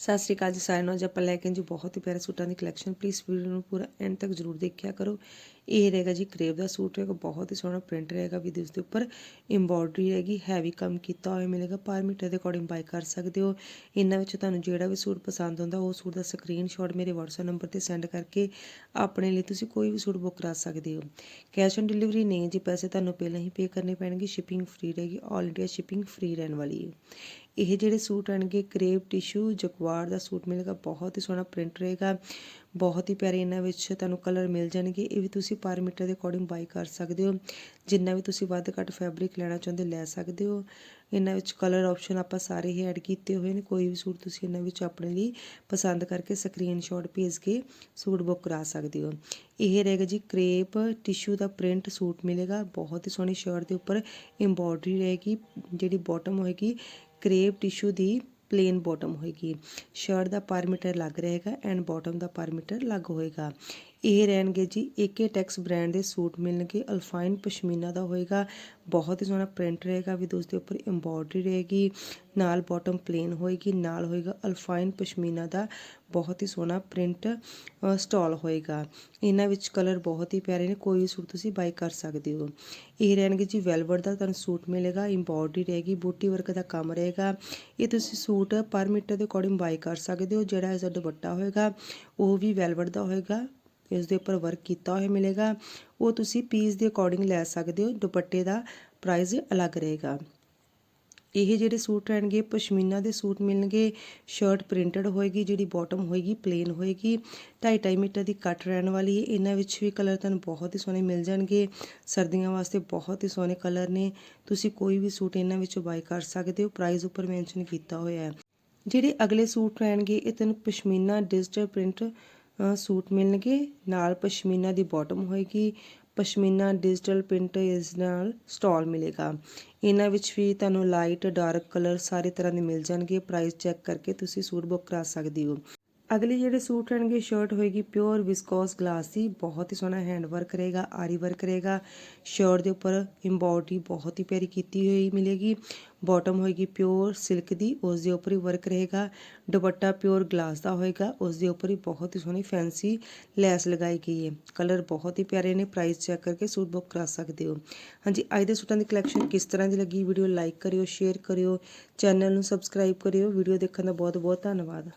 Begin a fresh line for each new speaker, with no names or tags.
ਸਤਿ ਸ਼੍ਰੀ ਅਕਾਲ ਜੀ ਸਾਰਿਆਂ ਨੂੰ। ਅੱਜ ਆਪਾਂ ਲੈ ਕੇ ਜੀ ਬਹੁਤ ਹੀ ਪਿਆਰੇ ਸੂਟਾਂ ਦੀ ਕਲੈਕਸ਼ਨ ਪਲੀਜ਼ ਵੀਡੀਓ ਨੂੰ ਪੂਰਾ ਐਂਡ ਤੱਕ ਜਰੂਰ ਦੇਖਿਆ ਕਰੋ। ਇਹ ਰਹੇਗਾ ਜੀ ਕਰੇਵ ਦਾ ਸੂਟ ਰਹੇਗਾ ਬਹੁਤ ਹੀ ਸੋਹਣਾ ਪ੍ਰਿੰਟ ਰਹੇਗਾ ਵੀ ਇਸ ਦੇ ਉੱਪਰ ਐਮਬੋਡਰੀ ਰਹੇਗੀ ਹੈਵੀ ਕੰਮ ਕੀਤਾ ਹੋਇਆ ਮਿਲੇਗਾ, ਪਰ ਮੀਟਰ ਦੇ ਅਕੋਰਡਿੰਗ ਬਾਈ ਕਰ ਸਕਦੇ ਹੋ। ਇਹਨਾਂ ਵਿੱਚ ਤੁਹਾਨੂੰ ਜਿਹੜਾ ਵੀ ਸੂਟ ਪਸੰਦ ਆਉਂਦਾ, ਉਹ ਸੂਟ ਦਾ ਸਕਰੀਨਸ਼ਾਟ ਮੇਰੇ WhatsApp ਨੰਬਰ ਤੇ ਸੈਂਡ ਕਰਕੇ ਆਪਣੇ ਲਈ ਤੁਸੀਂ ਕੋਈ ਵੀ ਸੂਟ ਬੁੱਕ ਕਰਾ ਸਕਦੇ ਹੋ। ਕੈਸ਼ ਔਨ ਡਿਲੀਵਰੀ ਨਹੀਂ ਜੀ, ਪੈਸੇ ਤੁਹਾਨੂੰ ਪਹਿਲਾਂ ਹੀ ਪੇ ਕਰਨੇ ਪੈਣਗੇ ਸ਼ਿਪਿੰਗ ਫ੍ਰੀ ਰਹੇਗੀ ਆਲ ਇੰਡੀਆ ਸ਼ਿਪਿੰਗ ਫ੍ਰੀ ਰਹਿਣ ਵਾਲੀ ਹੈ। ਇਹ ਜਿਹੜੇ ਸੂਟ ਆਣਗੇ ਕਰੇਵ ਟਿਸ਼ੂ ਜਕਵਾਰ ਦਾ ਸੂਟ ਮਿਲੇਗਾ, ਬਹੁਤ ਹੀ ਸੋਹਣਾ ਪ੍ਰਿੰਟ ਰਹੇਗਾ, ਬਹੁਤ ਹੀ ਪਿਆਰੇ ਇਹਨਾਂ ਵਿੱਚ ਤੁਹਾਨੂੰ ਕਲਰ ਮਿਲ ਜਾਣਗੇ, ਇਹ ਵੀ ਤੁਸੀਂ ਪਰ ਮੀਟਰ ਦੇ ਅਕੋਰਡਿੰਗ ਬਾਈ ਕਰ ਸਕਦੇ ਹੋ, ਜਿੰਨਾ ਵੀ ਤੁਸੀਂ ਵੱਧ ਘੱਟ ਫੈਬਰਿਕ ਲੈਣਾ ਚਾਹੁੰਦੇ ਲੈ ਸਕਦੇ ਹੋ, ਇਹਨਾਂ ਵਿੱਚ ਕਲਰ ਆਪਸ਼ਨ ਆਪਾਂ ਸਾਰੇ ਹੀ ਐਡ ਕੀਤੇ ਹੋਏ ਨੇ, ਕੋਈ ਵੀ ਸੂਟ ਤੁਸੀਂ ਇਹਨਾਂ ਵਿੱਚ ਆਪਣੇ ਲਈ ਪਸੰਦ ਕਰਕੇ ਸਕਰੀਨਸ਼ਾਟ ਭੇਜ ਕੇ ਸੂਟ ਬੁੱਕ ਕਰਾ ਸਕਦੇ ਹੋ, ਇਹ ਰਹੇਗਾ ਜੀ ਕ੍ਰੇਪ ਟਿਸ਼ੂ ਦਾ ਪ੍ਰਿੰਟ ਸੂਟ ਮਿਲੇਗਾ, ਬਹੁਤ ਹੀ ਸੋਹਣੀ ਸ਼ਰਟ ਦੇ ਉੱਪਰ ਐਮਬੋਡਰੀ ਰਹੇਗੀ, ਜਿਹੜੀ ਬਾਟਮ ਹੋਏਗੀ ਕਰੇਪ ਟਿਸ਼ੂ ਦੀ ਪਲੇਨ ਬਾਟਮ ਹੋਏਗੀ। ਸ਼ਰਟ ਦਾ ਪਰ ਮੀਟਰ ਲੱਗ ਰਹੇਗਾ ਐਂਡ ਬਾਟਮ ਦਾ ਪਰ ਮੀਟਰ ਲੱਗ ਹੋਏਗਾ। ਇਹ ਰਹਿਣਗੇ ਜੀ ਏਕੇ ਟੈਕਸ ਬ੍ਰਾਂਡ ਦੇ ਸੂਟ ਮਿਲਣਗੇ, ਅਲਫਾਈਨ ਪਸ਼ਮੀਨਾ ਦਾ ਹੋਏਗਾ, ਬਹੁਤ ਹੀ ਸੋਹਣਾ ਪ੍ਰਿੰਟ ਰਹੇਗਾ ਵੀ ਦੋਸਤ ਦੇ ਉੱਪਰ ਐਮਬੋਡਰੀ ਰਹੇਗੀ, ਨਾਲ ਬਾਟਮ ਪਲੇਨ ਹੋਏਗੀ, ਨਾਲ ਹੋਏਗਾ ਅਲਫਾਈਨ ਪਸ਼ਮੀਨਾ ਦਾ ਬਹੁਤ ਹੀ ਸੋਹਣਾ ਪ੍ਰਿੰਟ ਸਟਾਲ ਹੋਏਗਾ। ਇਹਨਾਂ ਵਿੱਚ ਕਲਰ ਬਹੁਤ ਹੀ ਪਿਆਰੇ ਨੇ, ਕੋਈ ਵੀ ਸੂਟ ਤੁਸੀਂ ਬਾਈ ਕਰ ਸਕਦੇ ਹੋ। ਇਹ ਰਹਿਣਗੇ ਜੀ ਵੈਲਵਟ ਦਾ ਤੁਹਾਨੂੰ ਸੂਟ ਮਿਲੇਗਾ ਐਮਬੋਡਰੀ ਰਹੇਗੀ ਬੂਟੀ ਵਰਕ ਦਾ ਕੰਮ ਰਹੇਗਾ। ਇਹ ਤੁਸੀਂ ਸੂਟ ਪਰ ਮੀਟਰ ਦੇ ਅਕੋਰਡਿੰਗ ਬਾਈ ਕਰ ਸਕਦੇ ਹੋ, ਜਿਹੜਾ ਇਸ ਦੁਪੱਟਾ ਹੋਏਗਾ, ਉਹ ਵੀ ਵੈਲਵਟ ਦਾ ਹੋਏਗਾ। ਇਸ ਦੇ ਉੱਪਰ ਵਰਕ ਕੀਤਾ ਹੋਇਆ ਮਿਲੇਗਾ। ਉਹ ਤੁਸੀਂ ਪੀਸ ਦੇ ਅਕੋਰਡਿੰਗ ਲੈ ਸਕਦੇ ਹੋ, ਦੁਪੱਟੇ ਦਾ ਪ੍ਰਾਈਸ ਅਲੱਗ ਰਹੇਗਾ। ਇਹ ਜਿਹੜੇ ਸੂਟ ਰਹਿਣਗੇ, ਪਸ਼ਮੀਨਾ ਦੇ ਸੂਟ ਮਿਲਣਗੇ ਸ਼ਰਟ ਪ੍ਰਿੰਟਡ ਹੋਏਗੀ, ਜਿਹੜੀ ਬਾਟਮ ਹੋਏਗੀ ਪਲੇਨ ਹੋਏਗੀ। 2.5 ਮੀਟਰ ਦੀ ਕੱਟ ਰਹਿਣ ਵਾਲੀ ਹੈ। ਇਹਨਾਂ ਵਿੱਚ ਵੀ ਕਲਰ ਤੁਹਾਨੂੰ ਬਹੁਤ ਹੀ ਸੋਹਣੇ ਮਿਲ ਜਾਣਗੇ। ਸਰਦੀਆਂ ਵਾਸਤੇ ਬਹੁਤ ਹੀ ਸੋਹਣੇ ਕਲਰ ਨੇ। ਤੁਸੀਂ ਕੋਈ ਵੀ ਸੂਟ ਇਹਨਾਂ ਵਿੱਚੋਂ ਬਾਈ ਕਰ ਸਕਦੇ ਹੋ। ਪ੍ਰਾਈਸ ਉੱਪਰ ਮੈਂਸ਼ਨ ਕੀਤਾ ਹੋਇਆ ਹੈ। ਜਿਹੜੇ ਅਗਲੇ ਸੂਟ ਰਹਿਣਗੇ, ਇਹ ਤੁਹਾਨੂੰ ਪਸ਼ਮੀਨਾ ਡਿਜੀਟਲ ਪ੍ਰਿੰਟ ਸੂਟ ਮਿਲਣਗੇ। ਨਾਲ ਪਸ਼ਮੀਨਾ ਦੀ ਬਾਟਮ ਹੋਏਗੀ। ਪਸ਼ਮੀਨਾ ਡਿਜੀਟਲ ਪ੍ਰਿੰਟ ਇਸ ਨਾਲ ਸਟਾਲ ਮਿਲੇਗਾ। ਇਹਨਾਂ ਵਿੱਚ ਵੀ ਤੁਹਾਨੂੰ ਲਾਈਟ ਡਾਰਕ ਕਲਰ ਸਾਰੇ ਤਰ੍ਹਾਂ ਦੇ ਮਿਲ ਜਾਣਗੇ। ਪ੍ਰਾਈਸ ਚੈੱਕ ਕਰਕੇ ਤੁਸੀਂ ਸੂਟ ਬੁੱਕ ਕਰਾ ਸਕਦੇ ਹੋ। ਅਗਲੇ ਜਿਹੜੇ ਸੂਟ ਰਹਿਣਗੇ ਸ਼ਰਟ ਹੋਏਗੀ ਪਿਓਰ ਵਿਸਕੋਸ ਗਲਾਸ ਦੀ। ਬਹੁਤ ਹੀ ਸੋਹਣਾ ਹੈਂਡ ਵਰਕ ਰਹੇਗਾ ਆਰੀ ਵਰਕ ਰਹੇਗਾ ਸ਼ਰਟ ਦੇ ਉੱਪਰ ਐਮਬੋਡਰੀ ਬਹੁਤ ਹੀ ਪਿਆਰੀ ਕੀਤੀ ਹੋਈ ਮਿਲੇਗੀ। ਬਾਟਮ ਹੋਏਗੀ ਪਿਓਰ ਸਿਲਕ ਦੀ, ਉਸ ਦੇ ਉੱਪਰ ਹੀ ਵਰਕ ਰਹੇਗਾ। ਦੁਪੱਟਾ ਪਿਓਰ ਗਲਾਸ ਦਾ ਹੋਏਗਾ, ਉਸ ਦੇ ਉੱਪਰ ਹੀ ਬਹੁਤ ਹੀ ਸੋਹਣੀ ਫੈਂਸੀ ਲੈਸ ਲਗਾਈ ਗਈ ਹੈ। ਕਲਰ ਬਹੁਤ ਹੀ ਪਿਆਰੇ ਨੇ ਪ੍ਰਾਈਸ ਚੈੱਕ ਕਰਕੇ ਸੂਟ ਬੁੱਕ ਕਰਾ ਸਕਦੇ ਹੋ। ਹਾਂਜੀ, ਅੱਜ ਦੇ ਸੂਟਾਂ ਦੀ ਕਲੈਕਸ਼ਨ ਕਿਸ ਤਰ੍ਹਾਂ ਦੀ ਲੱਗੀ? ਵੀਡੀਓ ਲਾਈਕ ਕਰਿਓ ਸ਼ੇਅਰ ਕਰਿਓ ਚੈਨਲ ਨੂੰ ਸਬਸਕ੍ਰਾਈਬ ਕਰਿਓ। ਵੀਡੀਓ ਦੇਖਣ ਦਾ ਬਹੁਤ ਬਹੁਤ ਧੰਨਵਾਦ।